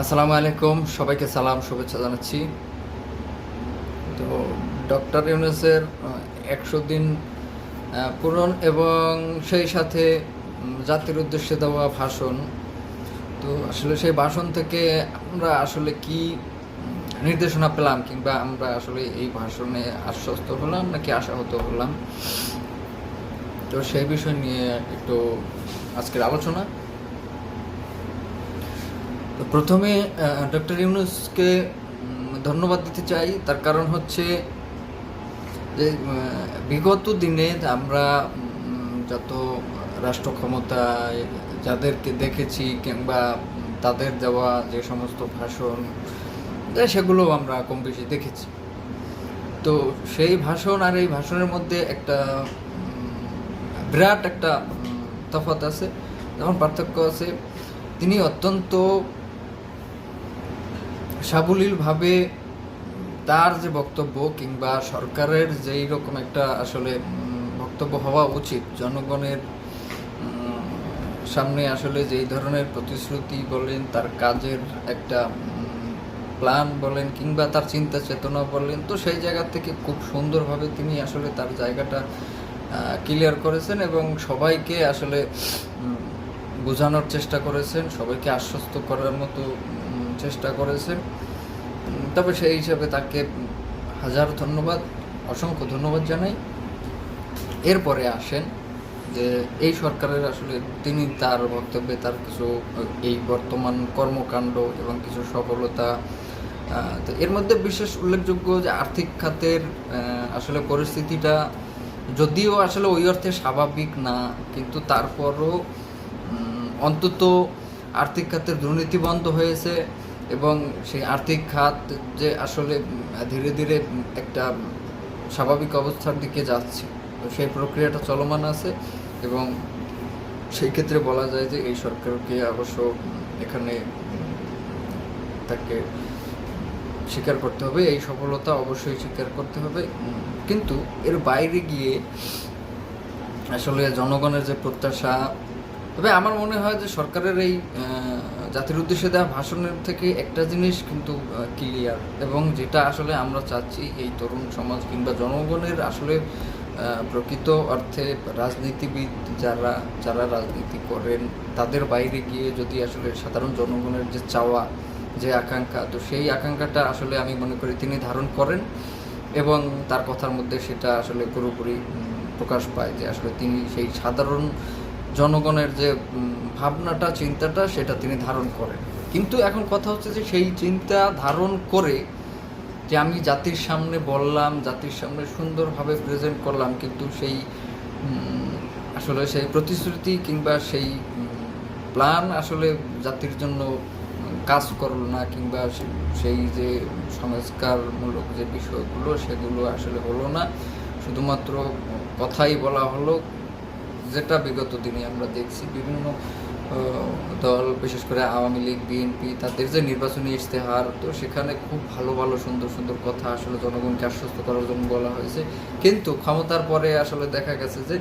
আসসালামু আলাইকুম, সবাইকে সালাম, শুভেচ্ছা জানাচ্ছি। তো ডক্টর ইউনুসের একশো দিন পূরণ এবং সেই সাথে জাতির উদ্দেশ্যে দেওয়া ভাষণ। তো আসলে সেই ভাষণ থেকে আমরা আসলে কি নির্দেশনা পেলাম কিংবা আমরা আসলে এই ভাষণে আশ্বস্ত হলাম নাকি আশাহত হলাম? তো সেই বিষয় নিয়ে একটু আজকের আলোচনা। প্রথমে ডক্টর ইউনুসকে ধন্যবাদ দিতে চাই। তার কারণ হচ্ছে যে বিগত দিনে আমরা যত রাষ্ট্র ক্ষমতায় যাদেরকে দেখেছি কিংবা তাদের দেওয়া যে সমস্ত ভাষণ সেগুলো আমরা কম বেশি দেখেছি। তো সেই ভাষণ আর এই ভাষণের মধ্যে একটা বিরাট একটা তফাৎ আছে। যেমন পার্থক্য আছে, তিনি অত্যন্ত সাবলীলভাবে তার যে বক্তব্য কিংবা সরকারের যেই রকম একটা আসলে বক্তব্য হওয়া উচিত, জনগণের সামনে আসলে যেই ধরনের প্রতিশ্রুতি বলেন, তার কাজের একটা প্ল্যান বলেন কিংবা তার চিন্তা চেতনা বলেন, তো সেই জায়গা থেকে খুব সুন্দরভাবে তিনি আসলে তার জায়গাটা ক্লিয়ার করেছেন এবং সবাইকে আসলে বোঝানোর চেষ্টা করেছেন, সবাইকে আশ্বস্ত করার মতো চেষ্টা করেছে। তবে সেই হিসাবে তাকে হাজার ধন্যবাদ, অসংখ্য ধন্যবাদ জানাই। এরপরে আসেন যে এই সরকারের আসলে তিনি তার বক্তব্যে তার কিছু এই বর্তমান কর্মকাণ্ড এবং কিছু সফলতা তো এর মধ্যে বিশেষ উল্লেখযোগ্য যে আর্থিক খাতের আসলে পরিস্থিতিটা যদিও আসলে ওই অর্থে স্বাভাবিক না, কিন্তু তারপরও অন্তত আর্থিক খাতের দুর্নীতি বন্ধ হয়েছে। এবং সেই আর্থিক খাত যে আসলে ধীরে ধীরে একটা স্বাভাবিক অবস্থার দিকে যাচ্ছে। তো সেই প্রক্রিয়াটা চলমান আছে এবং সেই ক্ষেত্রে বলা যায় যে এই সরকারকে অবশ্য এখানে তাকে স্বীকার করতে হবে। এই সফলতা অবশ্যই স্বীকার করতে হবে। কিন্তু এর বাইরে গিয়ে আসলে জনগণের যে প্রত্যাশা তবে আমার মনে হয় যে সরকারের এই জাতির উদ্দেশ্যে দেওয়া ভাষণের থেকে একটা জিনিস কিন্তু ক্লিয়ার এবং যেটা আসলে আমরা চাচ্ছি এই তরুণ সমাজ কিংবা জনগণের আসলে প্রকৃত অর্থে রাজনীতিবিদ যারা যারা রাজনীতি করেন তাদের বাইরে গিয়ে যদি আসলে সাধারণ জনগণের যে চাওয়া, যে আকাঙ্ক্ষা, তো সেই আকাঙ্ক্ষাটা আসলে আমি মনে করি তিনি ধারণ করেন এবং তার কথার মধ্যে সেটা আসলে পুরোপুরি প্রকাশ পায় যে আসলে তিনি সেই সাধারণ জনগণের যে ভাবনাটা, চিন্তাটা, সেটা তিনি ধারণ করেন। কিন্তু এখন কথা হচ্ছে যে, সেই চিন্তা ধারণ করে যে, আমি জাতির সামনে বললাম, জাতির সামনে সুন্দরভাবে প্রেজেন্ট করলাম, কিন্তু সেই আসলে সেই প্রতিশ্রুতি কিংবা সেই প্ল্যান আসলে জাতির জন্য কাজ করল না, কিংবা সেই যে সংস্কারমূলক যে বিষয়গুলো, সেগুলো আসলে হলো না। শুধুমাত্র কথাই বলা হলো যেটা বিগত দিনে আমরা দেখছি, বিভিন্ন দল, বিশেষ করে আওয়ামী লীগ, বিএনপি, তাদের যে নির্বাচনী ইশতেহার, তো সেখানে খুব ভালো ভালো, সুন্দর সুন্দর কথা আসলে জনগণকে আশ্বস্ত করার জন্য বলা হয়েছে। কিন্তু ক্ষমতার পরে আসলে দেখা গেছে যে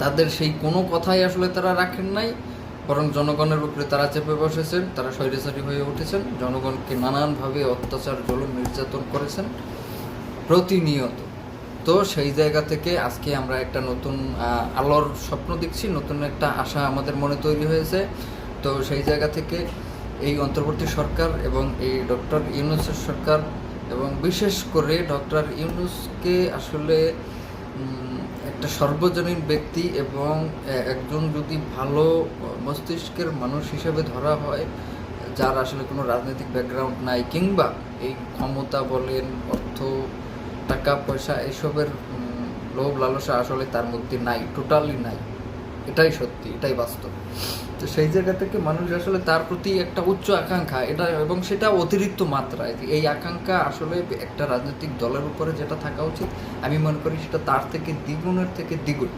তাদের সেই কোনো কথাই আসলে তারা রাখেন নাই, বরং জনগণের উপরে তারা চেপে বসেছেন, তারা স্বৈরাচারী হয়ে উঠেছেন, জনগণকে নানানভাবে অত্যাচার জল নির্যাতন করেছেন প্রতিনিয়ত। তো সেই জায়গা থেকে আজকে আমরা একটা নতুন আলোর স্বপ্ন দেখছি, নতুন একটা আশা আমাদের মনে তৈরি হয়েছে। তো সেই জায়গা থেকে এই অন্তর্বর্তী সরকার এবং এই ডক্টর ইউনুসের সরকার এবং বিশেষ করে ডক্টর ইউনুসকে আসলে একটা সর্বজনীন ব্যক্তি এবং একজন যদি ভালো মস্তিষ্কের মানুষ হিসেবে ধরা হয়, যার আসলে কোনো রাজনৈতিক ব্যাকগ্রাউন্ড নাই কিংবা এই ক্ষমতা বলেন, অর্থ টাকা পয়সা এসবের উম, লোভ লালসা আসলে তার মধ্যে নাই টোটালি নাই। এটাই সত্যি এটাই বাস্তব। তো সেই জায়গা থেকে মানুষ আসলে তার প্রতি একটা উচ্চ আকাঙ্ক্ষা এটা এবং সেটা অতিরিক্ত মাত্রায় এই আকাঙ্ক্ষা আসলে একটা রাজনৈতিক দলের উপরে যেটা থাকা উচিত আমি মনে করি সেটা তার থেকে দ্বিগুণের থেকে দ্বিগুণ।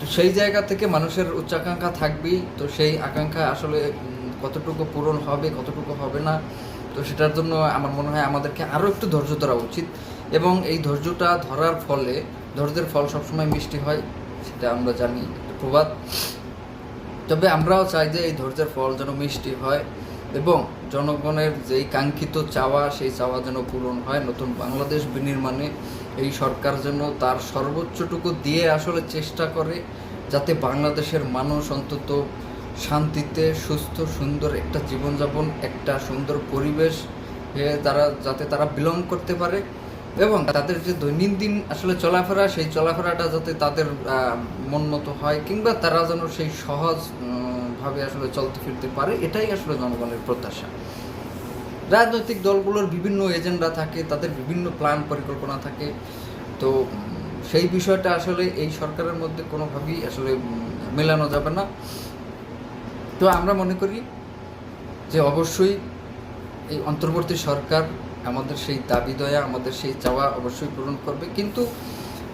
তো সেই জায়গা থেকে মানুষের উচ্চাকাঙ্ক্ষা থাকবেই তো সেই আকাঙ্ক্ষা আসলে কতটুকু পূরণ হবে কতটুকু হবে না তো সেটার জন্য আমার মনে হয় আমাদেরকে আরও একটু ধৈর্য ধরা উচিত। এবং এই ধৈর্যটা ধরার ফলে, ধৈর্যের ফল সবসময় মিষ্টি হয়, সেটা আমরা জানি প্রবাদ। তবে আমরাও চাই যে এই ধৈর্যের ফল যেন মিষ্টি হয় এবং জনগণের যেই কাঙ্ক্ষিত চাওয়া, সেই চাওয়া যেন পূরণ হয়। নতুন বাংলাদেশ বিনির্মাণে এই সরকার যেন তার সর্বোচ্চটুকু দিয়ে আসলে চেষ্টা করে, যাতে বাংলাদেশের মানুষ অন্তত শান্তিতে, সুস্থ, সুন্দর একটা জীবনযাপন, একটা সুন্দর পরিবেশ তারা, যাতে তারা বিলং করতে পারে। এবং তাদের যে দৈনন্দিন আসলে চলাফেরা, সেই চলাফেরাটা যাতে তাদের মন মতো হয় কিংবা তারা যেন সেই সহজ ভাবে আসলে চলতে ফিরতে পারে, এটাই আসলে জনগণের প্রত্যাশা। রাজনৈতিক দলগুলোর বিভিন্ন এজেন্ডা থাকে, তাদের বিভিন্ন প্ল্যান পরিকল্পনা থাকে। তো, সেই বিষয়টা আসলে এই সরকারের মধ্যে কোনোভাবেই আসলে মেলানো যাবে না। তো আমরা মনে করি যে অবশ্যই এই অন্তর্বর্তী সরকার আমাদের সেই দাবি দয়া, আমাদের সেই চাওয়া অবশ্যই পূরণ করবে। কিন্তু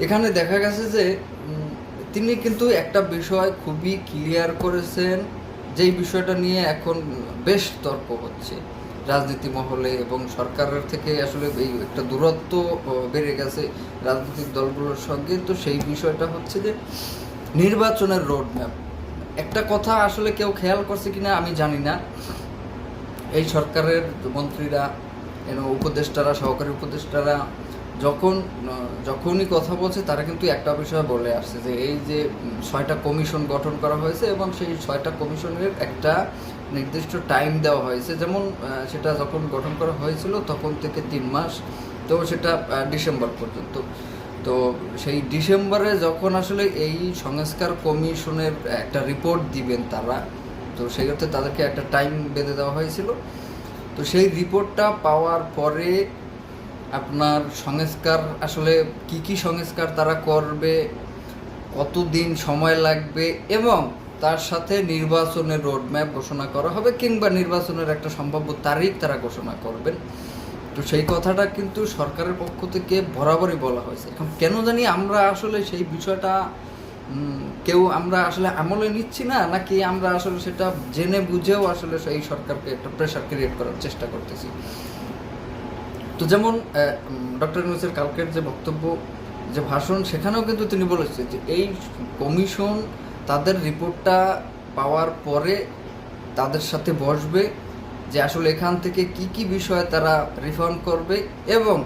এখানে দেখা গেছে যে তিনি কিন্তু একটা বিষয় খুবই ক্লিয়ার করেছেন, যেই বিষয়টা নিয়ে এখন বেশ তর্ক হচ্ছে রাজনীতি মহলে এবং সরকারের থেকে আসলে এই একটা দূরত্ব বেড়ে গেছে রাজনৈতিক দলগুলোর সঙ্গে। তো সেই বিষয়টা হচ্ছে যে, নির্বাচনের রোড ম্যাপ একটা কথা আসলে কেউ খেয়াল করছে কিনা আমি জানি না। এই সরকারের মন্ত্রীরা উপদেষ্টারা, সহকারী উপদেষ্টারা যখন, যখনই কথা বলছে, তারা কিন্তু একটা বিষয় বলে আসছে যে, এই যে ছয়টা কমিশন গঠন করা হয়েছে এবং সেই ছয়টা কমিশনের একটা নির্দিষ্ট টাইম দেওয়া হয়েছে। যেমন সেটা যখন গঠন করা হয়েছিল, তখন থেকে তিন মাস, তো সেটা ডিসেম্বর পর্যন্ত। তো সেই ডিসেম্বরে যখন আসলে এই সংস্কার কমিশনের একটা রিপোর্ট দিবেন তারা, তো সেই অর্থে তাদেরকে একটা টাইম বেঁধে দেওয়া হয়েছিল। তো সেই রিপোর্টটা পাওয়ার পরে আপনার সংস্কার আসলে কি কি সংস্কার তারা করবে, কতদিন সময় লাগবে এবং তার সাথে নির্বাচনের রোডম্যাপ ঘোষণা করা হবে কিংবা নির্বাচনের একটা সম্ভাব্য তারিখ তারা ঘোষণা করবেন। তো সেই কথাটা কিন্তু সরকারের পক্ষ থেকে বরাবরই বলা হয়েছে। এখন কেন জানি আমরা আসলে সেই বিষয়টা কেউ আমরা আসলে আমলে নিচ্ছি না, নাকি আমরা আসলে সেটা জেনে বুঝেও আসলে সেই সরকারকে একটা প্রেশার ক্রিয়েট করার চেষ্টা করতেছি। তো যেমন ডক্টর ইউনুসের কালকের যে বক্তব্য, যে ভাষণ, সেখানেও কিন্তু তিনি বলেছেন যে এই কমিশন তাদের রিপোর্টটা পাওয়ার পরে তাদের সাথে বসবে যে আসলে এখান থেকে কি কি বিষয় তারা রিফর্ম করবে এবং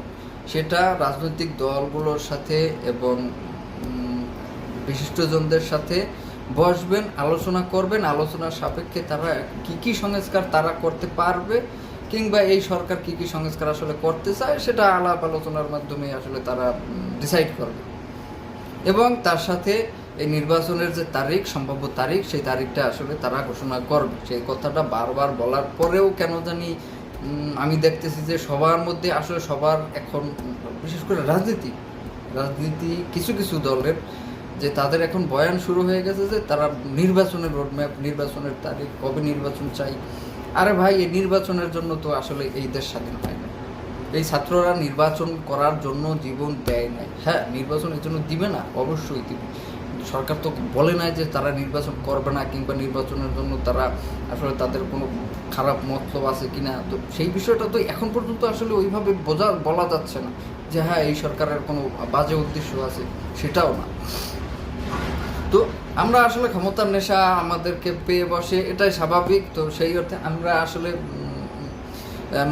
সেটা রাজনৈতিক দলগুলোর সাথে এবং বিশিষ্টজনদের সাথে বসবেন, আলোচনা করবেন, আলোচনার সাপেক্ষে তারা কি কি সংস্কার তারা করতে পারবে কিংবা এই সরকার কি কি সংস্কার আসলে করতে চায় সেটা আলাপ আলোচনার মাধ্যমে আসলে তারা ডিসাইড করবে। এবং তার সাথে এই নির্বাচনের যে তারিখ, সম্ভাব্য তারিখ, সেই তারিখটা আসলে তারা ঘোষণা করবে। সেই কথাটা বারবার বলার পরেও কেন জানি আমি দেখতেছি যে সবার মধ্যে আসলে সবার এখন, বিশেষ করে রাজনীতি রাজনীতি কিছু কিছু দলের যে তাদের এখন বয়ান শুরু হয়ে গেছে যে তারা নির্বাচনের রোডম্যাপ নির্বাচনের তারিখ, কবে নির্বাচন চাই। আরে ভাই, এই নির্বাচনের জন্য তো আসলে এই দেশ স্বাধীন হয় না। এই ছাত্ররা নির্বাচন করার জন্য জীবন দেয় নাই। হ্যাঁ নির্বাচনের জন্য দিবে না, অবশ্যই দিবে। সরকার তো বলে নাই যে তারা নির্বাচন করবে না কিংবা নির্বাচনের জন্য তারা আসলে তাদের কোনো খারাপ মতলব আছে কিনা। তো সেই বিষয়টা তো এখন পর্যন্ত আসলে ওইভাবে বোঝা, বলা যাচ্ছে না যে হ্যাঁ এই সরকারের কোনো বাজে উদ্দেশ্য আছে, সেটাও না। তো আমরা আসলে ক্ষমতার নেশা আমাদেরকে পেয়ে বসে, এটাই স্বাভাবিক। তো সেই অর্থে আমরা আসলে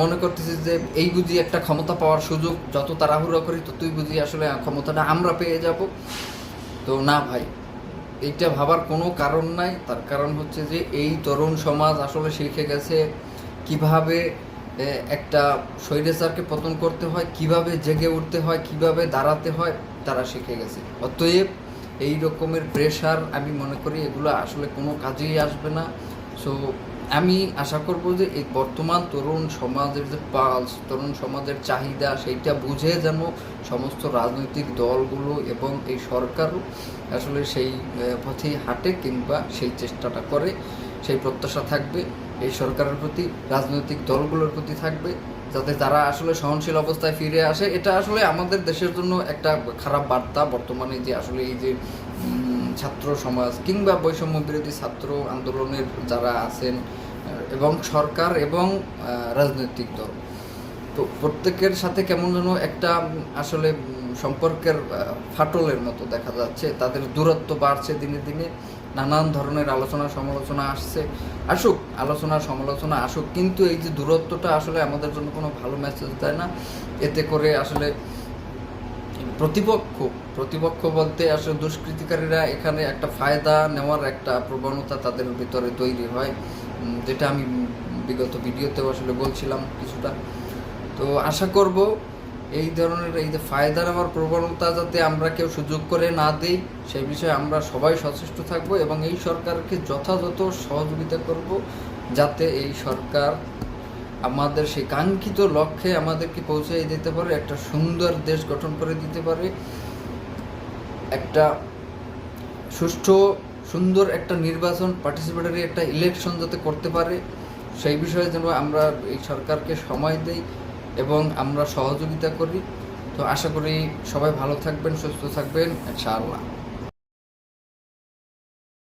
মনে করতেছি যে এই বুঝি একটা ক্ষমতা পাওয়ার সুযোগ, যত তাড়াহুড়ো করি ততই বুঝি আসলে ক্ষমতাটা আমরা পেয়ে যাব। তো না ভাই, এইটা ভাবার কোনো কারণ নাই। তার কারণ হচ্ছে যে এই তরুণ সমাজ আসলে শিখে গেছে কীভাবে একটা স্বৈরাচারকে পতন করতে হয়, কীভাবে জেগে উঠতে হয়, কীভাবে দাঁড়াতে হয়, তারা শিখে গেছে। অতএব এই রকমের প্রেশার আমি মনে করি এগুলো আসলে কোনো কাজেই আসবে না। সো আমি আশা করব যে এই বর্তমান তরুণ সমাজের যে পালস তরুণ সমাজের চাহিদা, সেইটা বুঝে যেন সমস্ত রাজনৈতিক দলগুলো এবং এই সরকারও আসলে সেই পথেই হাঁটে কিংবা সেই চেষ্টাটা করে, সেই প্রত্যাশা থাকবে। এই সরকারের প্রতি, রাজনৈতিক দলগুলোর প্রতি থাকবে। যাতে তারা আসলে সহনশীল অবস্থায় ফিরে আসে, এটা আসলে আমাদের দেশের জন্য একটা খারাপ বার্তা। বর্তমানে যে আসলে এই যে ছাত্র সমাজ কিংবা বৈষম্য বিরোধী ছাত্র আন্দোলনের যারা আছেন এবং সরকার এবং রাজনৈতিক দল। তো প্রত্যেকের সাথে কেমন যেন একটা আসলে সম্পর্কের ফাটলের মতো দেখা যাচ্ছে। তাদের দূরত্ব বাড়ছে দিনে দিনে। নানান ধরনের আলোচনা সমালোচনা আসছে। আসুক, আলোচনা সমালোচনা আসুক, কিন্তু এই যে দূরত্বটা আসলে আমাদের জন্য কোনো ভালো মেসেজ দেয় না। এতে করে আসলে প্রতিপক্ষ প্রতিপক্ষ বলতে আসলে দুষ্কৃতিকারীরা এখানে একটা ফায়দা নেওয়ার একটা প্রবণতা তাদের ভিতরে তৈরি হয় যেটা আমি বিগত ভিডিওতেও আসলে বলছিলাম কিছুটা। তো আশা করব এই ধরনের এই যে ফায়দা নেওয়ার প্রবণতা যাতে আমরা কেউ সুযোগ করে না দিই, সেই বিষয়ে আমরা সবাই সচেষ্ট থাকব এবং এই সরকারকে যথাযথ সহযোগিতা করব যাতে এই সরকার আমাদের সেই কাঙ্ক্ষিত লক্ষ্যে আমাদেরকে পৌঁছে দিতে পারে, একটা সুন্দর দেশ গঠন করে দিতে পারে, একটা সুষ্ঠু, সুন্দর একটা নির্বাচন পার্টিসিপেটারি একটা ইলেকশন যাতে করতে পারে। সেই বিষয়ে যেন আমরা এই সরকারকে সময় দেই। এবং আমরা সহযোগিতা করি। তো আশা করি সবাই ভালো থাকবেন সুস্থ থাকবেন ইনশাআল্লাহ।